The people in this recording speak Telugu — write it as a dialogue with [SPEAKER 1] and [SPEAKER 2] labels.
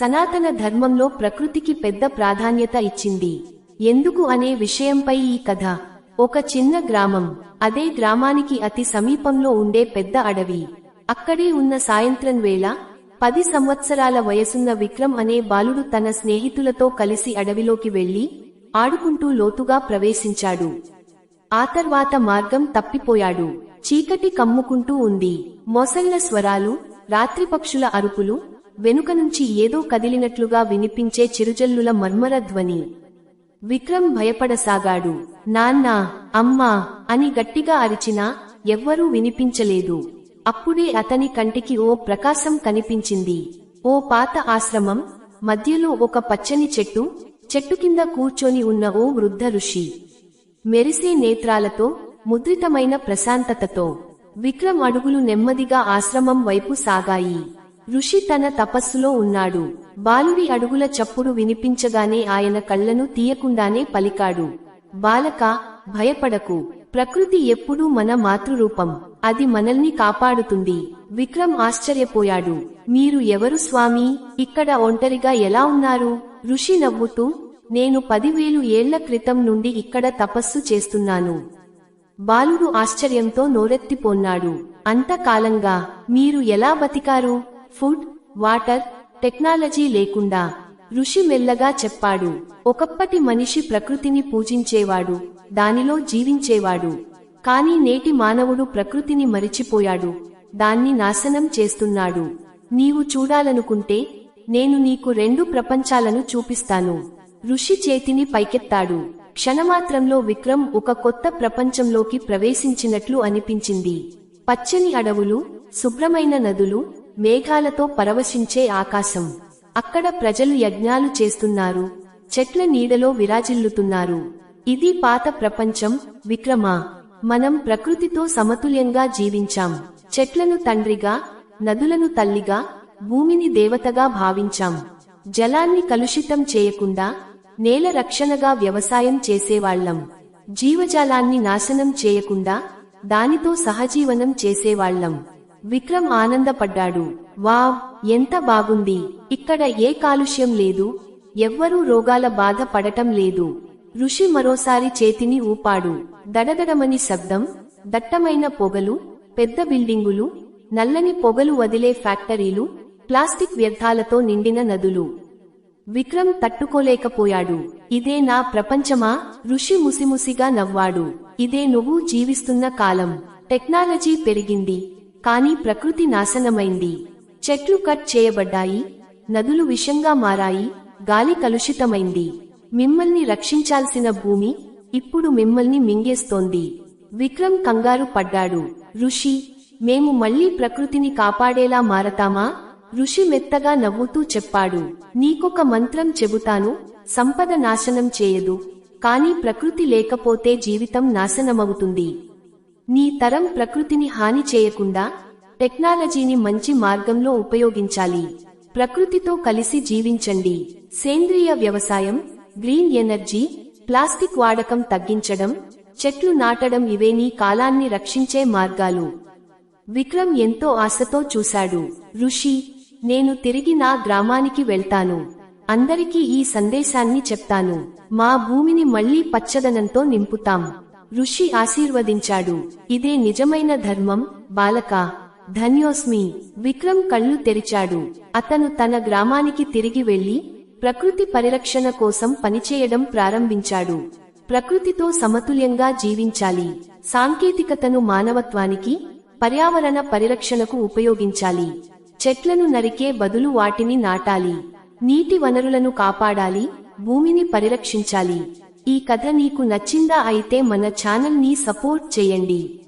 [SPEAKER 1] సనాతన ధర్మంలో ప్రకృతికి పెద్ద ప్రాధాన్యత ఇచ్చింది. ఎందుకు అనే విషయంపై ఈ కథ. ఒక చిన్న గ్రామం. అదే గ్రామానికి అతి సమీపంలో ఉండే పెద్ద అడవి. అక్కడే ఉన్న సాయంత్రం వేళ పది సంవత్సరాల వయసున్న విక్రమ్ అనే బాలుడు తన స్నేహితులతో కలిసి అడవిలోకి వెళ్ళి ఆడుకుంటూ లోతుగా ప్రవేశించాడు. ఆ తర్వాత మార్గం తప్పిపోయాడు. చీకటి కమ్ముకుంటూ ఉంది. మొసళ్ళ స్వరాలు రాత్రిపక్షుల అరుపులు వెనుక నుంచి ఏదో కదిలినట్లుగా వినిపించే చిరుజల్లుల మర్మర ధ్వని. విక్రమ్ భయపడసాగాడు. నాన్నా అమ్మా అని గట్టిగా అరిచినా ఎవ్వరూ వినిపించలేదు. అప్పుడే అతని కంటికి ఓ ప్రకాశం కనిపించింది. ఓ పాత ఆశ్రమం మధ్యలో ఒక పచ్చని చెట్టు చెట్టు కింద కూర్చొని ఉన్న ఓ వృద్ధ ఋషి. మెరిసే నేత్రాలతో ముద్రితమైన ప్రశాంతతతో. విక్రమ్ అడుగులు నెమ్మదిగా ఆశ్రమం వైపు సాగాయి. ఋషి తన తపస్సులో ఉన్నాడు. బాలుడి అడుగుల చప్పుడు వినిపించగానే ఆయన కళ్ళను తీయకుండానే పలికాడు. బాలక భయపడకు. ప్రకృతి ఎప్పుడూ మన మాతృరూపం. అది మనల్ని కాపాడుతుంది. విక్రమ్ ఆశ్చర్యపోయాడు. మీరు ఎవరు స్వామి? ఇక్కడ ఒంటరిగా ఎలా ఉన్నారు? ఋషి నవ్వుతూ నేను పదివేలు ఏళ్ళ క్రితం నుండి ఇక్కడ తపస్సు చేస్తున్నాను. బాలుడు ఆశ్చర్యంతో నోరెత్తిపోన్నాడు అంతకాలంగా మీరు ఎలా బతికారు? ఫుడ్ వాటర్ టెక్నాలజీ లేకుండా ఋషి మెల్లగా చెప్పాడు. ఒకప్పటి మనిషి ప్రకృతిని పూజించేవాడు దానిలో జీవించేవాడు. కాని నేటి మానవుడు ప్రకృతిని మరిచిపోయాడు దాన్ని నాశనం చేస్తున్నాడు. నీవు చూడాలనుకుంటే నేను నీకు రెండు ప్రపంచాలను చూపిస్తాను. ఋషి చేతిని పైకెత్తాడు. క్షణమాత్రంలో విక్రమ్ ఒక కొత్త ప్రపంచంలోకి ప్రవేశించినట్లు అనిపించింది. పచ్చని అడవులు శుభ్రమైన నదులు మేఘాలతో పరవశించే ఆకాశం. అక్కడ ప్రజలు యజ్ఞాలు చేస్తున్నారు. చెట్ల నీడలో విరాజిల్లుతున్నారు. ఇది పాత ప్రపంచం విక్రమా. మనం ప్రకృతితో సమతుల్యంగా జీవించాం. చెట్లను తండ్రిగా నదులను తల్లిగా భూమిని దేవతగా భావించాం. జలాన్ని కలుషితం చేయకుండా నేల రక్షణగా వ్యవసాయం చేసేవాళ్ళం జీవజాలాన్ని నాశనం చేయకుండా దానితో సహజీవనం చేసేవాళ్ళం విక్రమ్ ఆనందపడ్డాడు. వావ్ ఎంత బాగుంది. ఇక్కడ ఏ కాలుష్యం లేదు. ఎవ్వరూ రోగాల బాధ పడటం లేదు. ఋషి మరోసారి చేతిని ఊపాడు. దడదడమని శబ్దం దట్టమైన పొగలు పెద్ద బిల్డింగులు నల్లని పొగలు వదిలే ఫ్యాక్టరీలు ప్లాస్టిక్ వ్యర్థాలతో నిండిన నదులు. విక్రమ్ తట్టుకోలేకపోయాడు. ఇదే నా ప్రపంచమా? ఋషి ముసిముసిగా నవ్వాడు. ఇదే నువ్వు జీవిస్తున్న కాలం. టెక్నాలజీ పెరిగింది. కానీ ప్రకృతి నాశనమైంది. చెట్లు కట్ చేయబడ్డాయి నదులు విషంగా మారాయి గాలి కలుషితమైంది. మిమ్మల్ని రక్షించాల్సిన భూమి ఇప్పుడు మిమ్మల్ని మింగేస్తోంది. విక్రమ్ కంగారు పడ్డాడు. ఋషి మేము మళ్ళీ ప్రకృతిని కాపాడేలా మారతామా? ఋషి మెత్తగా నవ్వుతూ చెప్పాడు. నీకొక మంత్రం చెబుతాను సంపద నాశనం చేయదు కానీ ప్రకృతి లేకపోతే జీవితం నాశనమవుతుంది. నీ తరం ప్రకృతిని హాని చేయకుండా టెక్నాలజీని మంచి మార్గంలో ఉపయోగించాలి. ప్రకృతితో కలిసి జీవించండి. సేంద్రియ వ్యవసాయం గ్రీన్ ఎనర్జీ ప్లాస్టిక్ వాడకం తగ్గించడం చెట్లు నాటడం ఇవే నీ కాలాన్ని రక్షించే మార్గాలు. విక్రమ్ ఎంతో ఆశతో చూశాడు. ఋషి నేను తిరిగి నా గ్రామానికి వెళ్తాను. అందరికీ ఈ సందేశాన్ని చెప్తాను. మా భూమిని మళ్ళీ పచ్చదనంతో నింపుతాం. ఋషి ఆశీర్వదించాడు. ఇదే నిజమైన ధర్మం బాలక. ధన్యోస్మి. విక్రమ్ కళ్ళు తెరిచాడు. అతను తన గ్రామానికి తిరిగి వెళ్ళి ప్రకృతి పరిరక్షణ కోసం పనిచేయడం ప్రారంభించాడు. ప్రకృతితో సమతుల్యంగా జీవించాలి. సాంకేతికతను మానవత్వానికి పర్యావరణ పరిరక్షణకు ఉపయోగించాలి. చెట్లను నరికే బదులు వాటిని నాటాలి. నీటి వనరులను కాపాడాలి. భూమిని పరిరక్షించాలి. ఈ కథ నీకు నచ్చిందా అయితే మన ఛానల్ని సపోర్ట్ చేయండి.